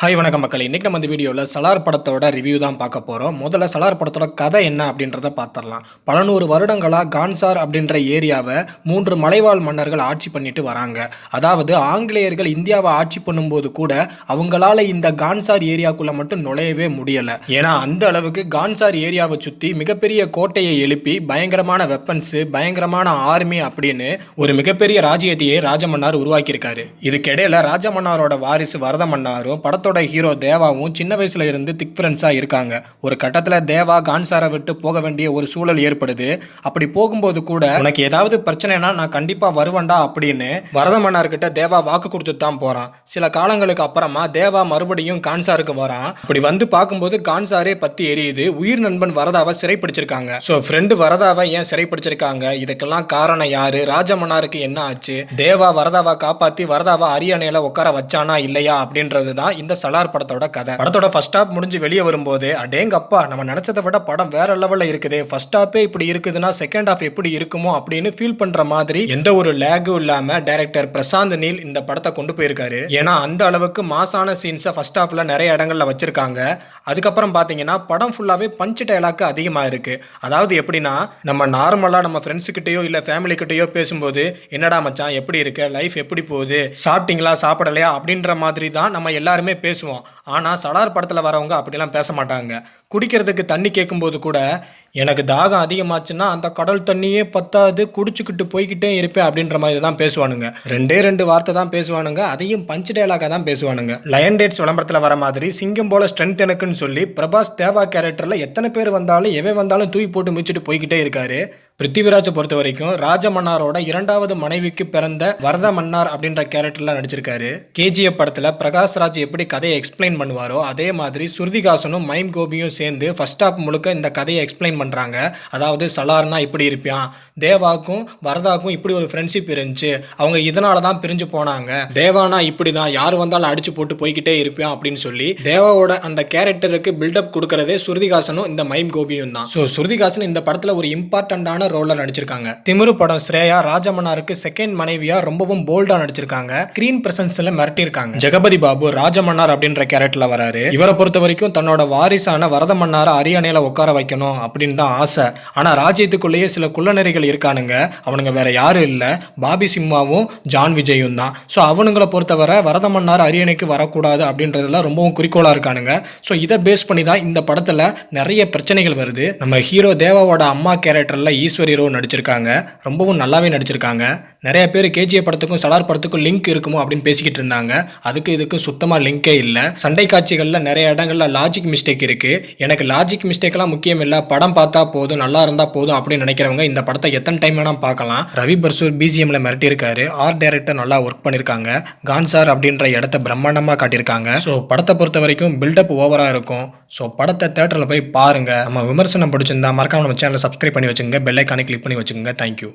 Hi வணக்கம் மக்கள். இன்றைக்கி நம்ம இந்த வீடியோவில் சலார் படத்தோட ரிவ்யூ தான் பார்க்க போகிறோம் முதல்ல சலார் படத்தோட கதை என்ன அப்படின்றத பார்த்துடலாம் பல நூறு வருடங்களாக கான்சார் அப்படின்ற ஏரியாவை மூன்று மலைவாழ் மன்னர்கள் ஆட்சி பண்ணிட்டு வராங்க. அதாவது ஆங்கிலேயர்கள் இந்தியாவை ஆட்சி பண்ணும்போது கூட அவங்களால இந்த கான்சார் ஏரியாக்குள்ளே மட்டும் நுழையவே முடியலை. ஏன்னா அந்த அளவுக்கு கான்சார் ஏரியாவை சுற்றி மிகப்பெரிய கோட்டையை எழுப்பி பயங்கரமான வெப்பன்ஸு பயங்கரமான ஆர்மி அப்படின்னு ஒரு மிகப்பெரிய ராஜ்யத்தையே ராஜமன்னார் உருவாக்கியிருக்காரு. இதுக்கிடையில் ராஜமன்னாரோட வாரிசு வரத மன்னாரும் படத்தோட ஹீரோ தேவாவும் சின்ன வயசுல இருந்து திக் ஃப்ரெண்ட்ஸாக இருக்காங்க. ஒரு கட்டத்தில் தேவா கான்சாரை விட்டு போக வேண்டிய ஒரு சூழல் ஏற்படுது. அப்படி போகும்போது கூட உனக்கு ஏதாவது பிரச்சனைனா நான் கண்டிப்பாக வருவேன்டா அப்படின்னு வரத மன்னார்கிட்ட தேவா வாக்கு கொடுத்துட்டு தான் போகிறான் சில காலங்களுக்கு அப்புறமா தேவா மறுபடியும் கான்சாருக்கு வரான். அப்படி வந்து பார்க்கும்போது கான்சாரே பற்றி எரியுது. உயிர் நண்பன் வரதாவை சிறைப்பிடிச்சிருக்காங்க. ஸோ ஃப்ரெண்டு வரதாவை ஏன் சிறைப்பிடிச்சிருக்காங்க? இதுக்கெல்லாம் காரணம் யாரு? ராஜமன்னாருக்கு என்ன ஆச்சு? தேவா வரதாவை காப்பாற்றி வரதாவை அரியணையில் உட்கார வச்சானா இல்லையா அப்படின்றது தான் இந்த சலார் படத்தோட கதை. படத்தோட ஃபர்ஸ்ட் ஹாப் முடிஞ்சு வெளியே வரும்போது அடேங்கப்பா நம்ம நினைச்சதை விட படம் வேற லெவலில் இருக்குது. ஃபர்ஸ்ட் ஹாப்பே இப்படி இருக்குதுன்னா செகண்ட் ஹாஃப் எப்படி இருக்குமோ அப்படின்னு ஃபீல் பண்ற மாதிரி எந்த ஒரு லேகும் இல்லாம டைரக்டர் பிரசாந்த் நீல் இந்த படத்தை கொண்டு போயிருக்காரு. ஏன்னா அந்த அளவுக்கு மாசான சீன்ஸை ஃபர்ஸ்ட் ஹாஃப்ல நிறைய இடங்கள்ல வச்சிருக்காங்க. அதுக்கப்புறம் பார்த்தீங்கன்னா படம் ஃபுல்லாகவே பஞ்சு டைலாக் அதிகமாக இருக்குது அதாவது எப்படின்னா நம்ம நார்மலாக நம்ம ஃப்ரெண்ட்ஸுக்கிட்டேயோ இல்லை ஃபேமிலிக்கிட்டேயோ பேசும்போது என்னடா மச்சான் எப்படி இருக்க? லைஃப் எப்படி போகுது? சாப்பிட்டீங்களா? சாப்பிடலையா? அப்படின்ற மாதிரி தான் நம்ம எல்லாருமே பேசுவோம். ஆனால் சலார் படத்தில் வரவங்க அப்படிலாம் பேச மாட்டாங்க. குடிக்கிறதுக்கு தண்ணி கேட்கும்போது கூட எனக்கு தாகம் அதிகமாச்சுன்னா அந்த கடல் தண்ணியே பத்தாது குடிச்சுக்கிட்டு போய்கிட்டே இருப்பேன் அப்படின்ற மாதிரி தான் பேசுவானுங்க. ரெண்டே ரெண்டு வார்த்தை தான் பேசுவானுங்க. அதையும் பஞ்ச் டயலாக தான் பேசுவானுங்க. லயன் டேட்ஸ் விளம்பரத்தில் வர மாதிரி சிங்கம் போல ஸ்ட்ரென்த் எனக்குன்னு சொல்லி பிரபாஸ் தேவா கேரக்டரில் எத்தனை பேர் வந்தாலும் எவன் வந்தாலும் தூக்கி போட்டு முடிச்சுட்டு போய்கிட்டே இருக்காரு. பிருத்திவிராஜை பொறுத்த வரைக்கும் ராஜமன்னாரோட இரண்டாவது மனைவிக்கு பிறந்த வரத மன்னார் அப்படின்ற கேரக்டர்ல நடிச்சிருக்காரு. கேஜிஎஃப் படத்துல பிரகாஷ்ராஜ் எப்படி கதையை எக்ஸ்பிளைன் பண்ணுவாரோ அதே மாதிரி சுருதிகாசனும் மைம் கோபியும் சேர்ந்து ஃபர்ஸ்ட் ஹாப் முழுக்க இந்த கதையை எக்ஸ்பிளைன் பண்றாங்க. அதாவது சலார்னா இப்படி இருப்பான் தேவாக்கும் வரதாக்கும் இப்படி ஒரு ஃப்ரெண்ட்ஷிப் இருந்துச்சு அவங்க இதனால தான் பிரிஞ்சு போனாங்க. தேவானா இப்படி தான் யார் வந்தாலும் அடிச்சு போட்டு போய்கிட்டே இருப்பான் அப்படின்னு சொல்லி தேவாவோட அந்த கேரக்டருக்கு பில்டப் கொடுக்கறதே சுருதிகாசனும் இந்த மைம் கோபியும் தான் ஸோ சுருதிகாசன் இந்த படத்துல ஒரு இம்பார்ட்டண்டான ரோலில் நடிச்சிருக்காங்க. திமிரு படம் ஸ்ரேயா ராஜமன்னாருக்கு செகண்ட் மனைவியா ரொம்பவும் போல்டா நடிச்சிருக்காங்க. ஸ்கிரீன் பிரசன்ஸ்ல மிரட்டியிருக்காங்க. ஜெகபதி பாபு ராஜமன்னார் அப்படின்ற கேரக்டர்ல வராரு. இவரை பொறுத்த வரைக்கும் தன்னோட வாரிசான வரத மன்னாரை அரியணையில உட்கார வைக்கணும் அப்படின்னு தான் ஆசை. ஆனா ராஜ்யத்துக்குள்ளேயே சில குள்ளநெறிகள் இருக்கானுங்க. அவனுங்க வேற யாரும் இல்ல. பாபி சிம்மாவும் ஜான் விஜயும் தான். ஸோ அவனுங்களை பொறுத்தவரை வரத மன்னார் அரியணைக்கு வரக்கூடாது அப்படின்றதுல ரொம்பவும் குறிக்கோளா இருக்கானுங்க. ஸோ இதை பேஸ் பண்ணி தான் இந்த படத்துல நிறைய பிரச்சனைகள் வருது. நம்ம ஹீரோ தேவாவோட அம்மா கேரக்டர்ல ஈஸ்வரி ரோ நடிச்சிருக்காங்க. ரொம்பவும் நல்லாவே நடிச்சிருக்காங்க. நிறைய பேர் கேஜிஎஃப் படத்துக்கும் சலார் படத்துக்கும் லிங்க் இருக்குமோ அப்படின்னு பேசிக்கிட்டு இருந்தாங்க. அதுக்கு இதுக்கு சுத்தமாக லிங்கே இல்லை. சண்டை காட்சிகளில் நிறைய இடங்களில் லாஜிக் மிஸ்டேக் இருக்கு. எனக்கு லாஜிக் மிஸ்டேக்லாம் முக்கியம் இல்லை. படம் பார்த்தா போதும் நல்லா இருந்தால் போதும் அப்படின்னு நினைக்கிறவங்க இந்த படத்தை எத்தனை டைம் வேணால் பார்க்கலாம். ரவி பர்சூர் பிஜிஎம்ல மிரட்டியிருக்காரு ஆர்ட் டைரக்டர் நல்லா ஒர்க் பண்ணியிருக்காங்க கான்சார் அப்படின்ற இடத்த பிரம்மாண்டமாக காட்டியிருக்காங்க. ஸோ படத்தை பொறுத்த வரைக்கும் பில்டப் ஓவராக இருக்கும். ஸோ படத்தை தேட்டரில் போய் பாருங்கள் நம்ம விமர்சனம் பிடிச்சிருந்தா மறக்காம நம்ம சேனலை சப்ஸ்கிரைப் பண்ணி வச்சுங்க பெல்லைக்கானே கிளிக் பண்ணி வச்சுக்கோங்க. தேங்க்யூ